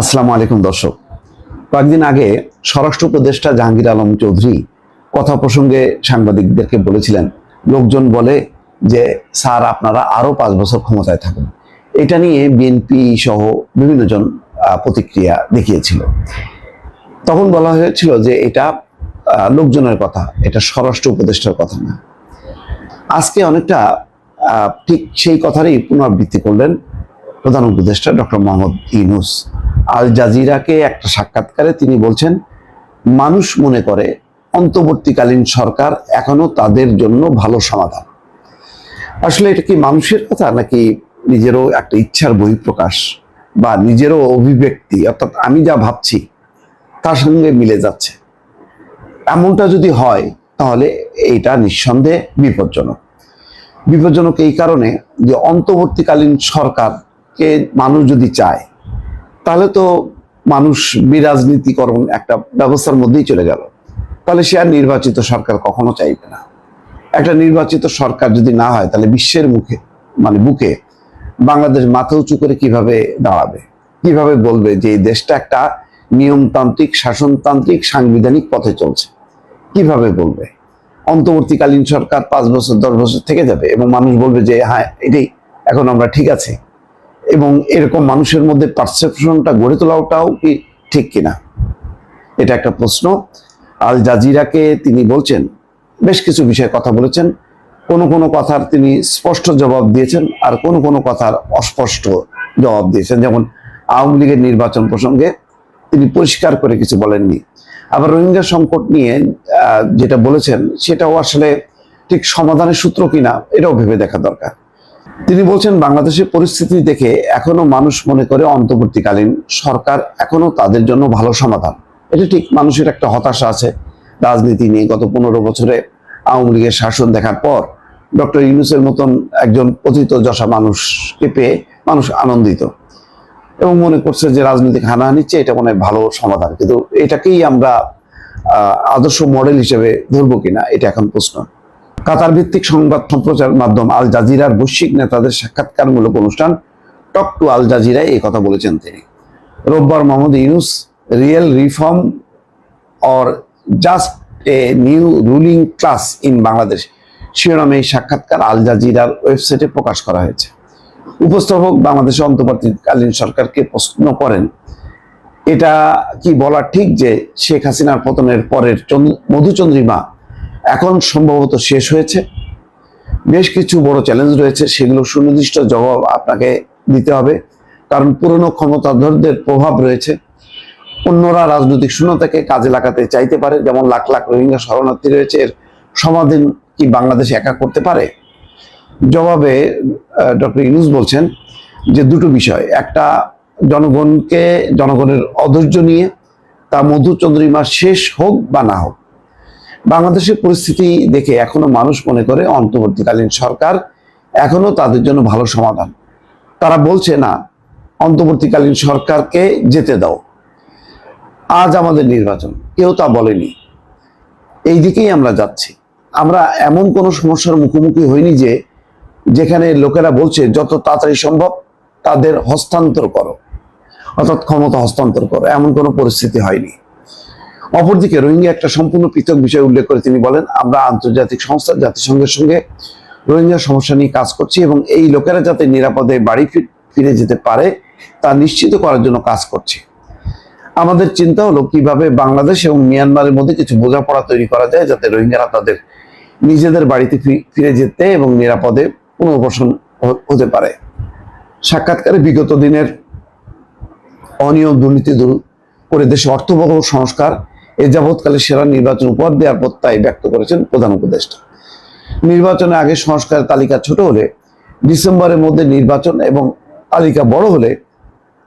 আসসালামু আলাইকুম দর্শক। কয়েকদিন আগে স্বরাষ্ট্র উপদেষ্টা জাহাঙ্গীর আলম চৌধুরী কথা প্রসঙ্গে সাংবাদিকদেরকে বলেছিলেন, লোকজন বলে যে, স্যার, আপনারা আরও পাঁচ বছর ক্ষমতায় থাকুন। এটা নিয়ে বিএনপি সহ বিভিন্ন জন প্রতিক্রিয়া দেখিয়েছিল। তখন বলা হয়েছিল যে, এটা লোকজনের কথা, এটা স্বরাষ্ট্র উপদেষ্টার কথা না। আজকে অনেকটা ঠিক সেই কথারই পুনরাবৃত্তি করলেন প্রধান উপদেষ্টা ডক্টর মোহাম্মদ ইউনুস। আল জাজিরাকে একটা সাক্ষাৎকারে তিনি বলছেন, মানুষ মনে করে অন্তর্বর্তীকালীন সরকার এখনও তাদের জন্য ভালো সমাধান। আসলে এটা কি মানুষের কথা নাকি নিজেরও একটা ইচ্ছার বহিঃপ্রকাশ বা নিজেরও অভিব্যক্তি? অর্থাৎ আমি যা ভাবছি তার সঙ্গে মিলে যাচ্ছে। এমনটা যদি হয়, তাহলে এইটা নিঃসন্দেহে বিপজ্জনক। বিপজ্জনক এই কারণে যে অন্তর্বর্তীকালীন সরকারকে মানুষ যদি চায় তাহলে তো মানুষ বিরাজনীতিকরণ একটা ব্যবস্থার মধ্যেই চলে গেল। তাহলে সে আর নির্বাচিত সরকার কখনো চাইবে না। একটা নির্বাচিত সরকার যদি না হয়, তাহলে বিশ্বের মুখে মানে বুকে বাংলাদেশ মাথা উঁচু করে কীভাবে দাঁড়াবে? কীভাবে বলবে যে এই দেশটা একটা নিয়মতান্ত্রিক, শাসনতান্ত্রিক, সাংবিধানিক পথে চলছে? কীভাবে বলবে? অন্তর্বর্তীকালীন সরকার পাঁচ বছর, দশ বছর থেকে যাবে এবং মানুষ বলবে যে হ্যাঁ এটাই, এখন আমরা ঠিক আছে। এবং এরকম মানুষের মধ্যে পারসেপশনটা গড়ে তোলাটাও কি ঠিক কিনা? এটা একটা প্রশ্ন। আল জাজিরাকে তিনি বলছেন, বেশ কিছু বিষয়ে কথা বলেছেন। কোনো কোনো কথার তিনি স্পষ্ট জবাব দিয়েছেন আর কোনো কোনো কথার অস্পষ্ট জবাব দিয়েছেন। যেমন আওয়ামী লীগের নির্বাচন প্রসঙ্গে তিনি পরিষ্কার করে কিছু বলেননি। আবার রোহিঙ্গা সংকট নিয়ে যেটা বলেছেন, সেটাও আসলে ঠিক সমাধানের সূত্র কিনা, এটাও ভেবে দেখা দরকার। তিনি বলছেন, বাংলাদেশের পরিস্থিতি দেখে এখনও মানুষ মনে করে অন্তর্বর্তীকালীন সরকার এখনও তাদের জন্য ভালো সমাধান। এটা ঠিক, মানুষের একটা হতাশা আছে। রাজনীতি নিয়ে গত পনেরো বছরে আওয়ামী লীগের শাসন দেখার পর ডক্টর ইউনুসের মতন একজন পতিত যশা মানুষকে পেয়ে মানুষ আনন্দিত এবং মনে করছে যে রাজনৈতিক হানাহানির চেয়ে এটা মনে ভালো সমাধান। কিন্তু এটাকেই আমরা আদর্শ মডেল হিসেবে ধরবো কিনা, এটা এখন প্রশ্ন। কাতার ভিত্তিক সংবাদ সম্প্রচার মাধ্যম আল জাজিরার বৈশ্বিক নেতাদের সাক্ষাৎকারমূলক অনুষ্ঠান টক টু আল জাজিরায় এই কথা বলেছেন তিনি। রোববার Mohammad Yunus real reform or just a new ruling class in Bangladesh শিরোনামে এই সাক্ষাৎকার আল জাজিরার ওয়েবসাইটে প্রকাশ করা হয়েছে। উপস্থাপক বাংলাদেশের অন্তর্বর্তীকালীন সরকারকে প্রশ্ন করেন, এটা কি বলা ঠিক যে শেখ হাসিনার পতনের পরের চন্দ্র- মধুচন্দ্রিমা এখন সম্ভবত শেষ হয়েছে। বেশ কিছু বড় চ্যালেঞ্জ রয়েছে, সেগুলো সুনির্দিষ্ট জবাব আপনাকে দিতে হবে। কারণ পুরনো ক্ষমতাধরদের প্রভাব রয়েছে। অন্যরা রাজনৈতিক শূন্যতাকে কাজে লাগাতে চাইতে পারে, যেমন লাখ লাখ রোহিঙ্গা শরণার্থী রয়েছে। এর সমাধান কি বাংলাদেশ একা করতে পারে? জবাবে ডক্টর ইউনুস বলছেন যে দুটো বিষয়। একটা, জনগণকে, জনগণের অধৈর্য নিয়ে, তা মধুচন্দ্রিমা শেষ হোক বা না হোক। বাংলাদেশের পরিস্থিতি দেখে এখনও মানুষ মনে করে অন্তর্বর্তীকালীন সরকার এখনও তাদের জন্য ভালো সমাধান। তারা বলছে, না, অন্তর্বর্তীকালীন সরকারকে যেতে দাও। আজ আমাদের নির্বাচন। কেউ তা বলেনি। এই দিকেই আমরা যাচ্ছি। আমরা এমন কোনো সমস্যার মুখোমুখি হইনি যে যেখানে লোকেরা বলছে, যত তাড়াতাড়ি সম্ভব তাদের হস্তান্তর করো। অর্থাৎ ক্ষমতা হস্তান্তর করো। এমন কোনো পরিস্থিতি হয়নি। অপরদিকে রোহিঙ্গা একটা সম্পূর্ণ পৃথক বিষয় উল্লেখ করে তিনি বলেন, আমরা আন্তর্জাতিক সংস্থা, জাতিসংঘের সঙ্গে রোহিঙ্গা সমস্যা নিয়ে কাজ করছি এবং এই লোকেরা যাতে নিরাপদে বাড়ি ফিরে যেতে পারে, তা নিশ্চিত করার জন্য কাজ করছি। আমাদের চিন্তা হলো কীভাবে বাংলাদেশ এবং মিয়ানমারের মধ্যে কিছু বোঝাপড়া তৈরি করা যায় যাতে রোহিঙ্গারা তাদের নিজেদের বাড়িতে ফিরে যেতে এবং নিরাপদে পুনর্বাসন হতে পারে। সাক্ষাৎকারে বিগত দিনের অনিয়ম দুর্নীতি দূর করে দেশে অর্থবহ সংস্কার এ যাবৎকালে সেরা নির্বাচন উপহার দেওয়ার প্রত্যয় ব্যক্ত করেছেন প্রধান উপদেষ্টা। নির্বাচনের আগে সংস্কারের তালিকা ছোট হলে, ডিসেম্বরের মধ্যে নির্বাচন এবং তালিকা বড় হলে,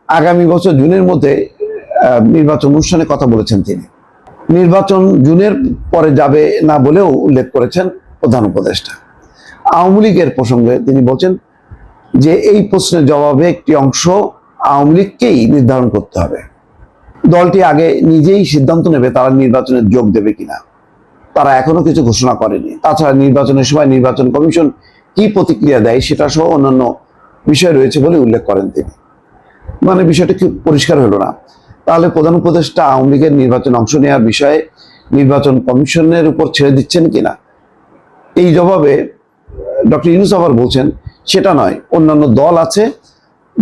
আগামী বছর জুনের মধ্যে নির্বাচন অনুষ্ঠানে কথা বলেছেন তিনি। নির্বাচন জুনের পরে যাবে না বলেও উল্লেখ করেছেন প্রধান উপদেষ্টা। আওয়ামী লীগের প্রসঙ্গে তিনি বলছেন যে, এই প্রশ্নের জবাবে একটি অংশ আওয়ামী লীগকেই নির্ধারণ করতে হবে। দলটি আগে নিজেই সিদ্ধান্ত নেবে তারা নির্বাচনে যোগ দেবে কিনা। তারা এখনও কিছু ঘোষণা করেনি। তাছাড়া নির্বাচনের সময় নির্বাচন কমিশন কি প্রতিক্রিয়া দেয় সেটা সহ অন্যান্য বিষয় রয়েছে বলে উল্লেখ করেন তিনি। মানে বিষয়টা কি পরিষ্কার হলো না। তাহলে প্রধান উপদেষ্টা আওয়ামী লীগের নির্বাচনে অংশ নেওয়ার বিষয়ে নির্বাচন কমিশনের উপর ছেড়ে দিচ্ছেন কিনা? এই জবাবে ডক্টর ইউনুস আবার বলছেন, সেটা নয়। অন্যান্য দল আছে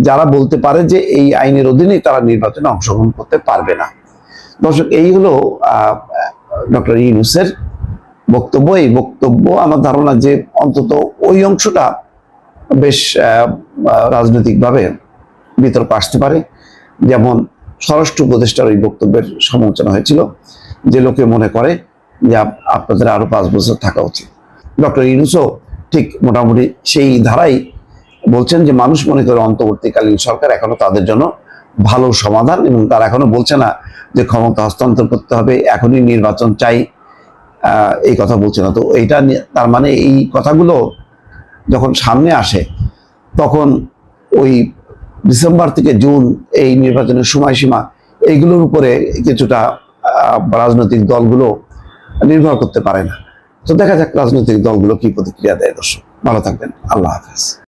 যারা বলতে পারে যে এই আইনের অধীনে তারা নির্বাচনে অংশগ্রহণ করতে পারবে না। দর্শক, এই হলো ডক্টর ইউনুসের বক্তব্য। এই বক্তব্য, আমার ধারণা যে অন্তত ওই অংশটা বেশ রাজনৈতিকভাবে বিতর্ক আসতে পারে। যেমন স্বরাষ্ট্র উপদেষ্টার ওই বক্তব্যের সমালোচনা হয়েছিল, যে লোকে মনে করে যে আপনাদের আরও পাঁচ বছর থাকা উচিত। ডক্টর ইউনুসও ঠিক মোটামুটি সেই ধারাই বলছেন যে মানুষ মনে করে অন্তর্বর্তীকালীন সরকার এখনও তাদের জন্য ভালো সমাধান এবং তারা এখনও বলছে না যে ক্ষমতা হস্তান্তর করতে হবে, এখনই নির্বাচন চাই এই কথা বলছে না। তো এইটা তার মানে এই কথাগুলো যখন সামনে আসে, তখন ওই ডিসেম্বর থেকে জুন এই নির্বাচনের সময়সীমা, এইগুলোর উপরে কিছুটা রাজনৈতিক দলগুলো নির্ভর করতে পারে না। তো দেখা যাক রাজনৈতিক দলগুলো কি প্রতিক্রিয়া দেয় দর্শক। ভালো থাকবেন। আল্লাহ হাফেজ।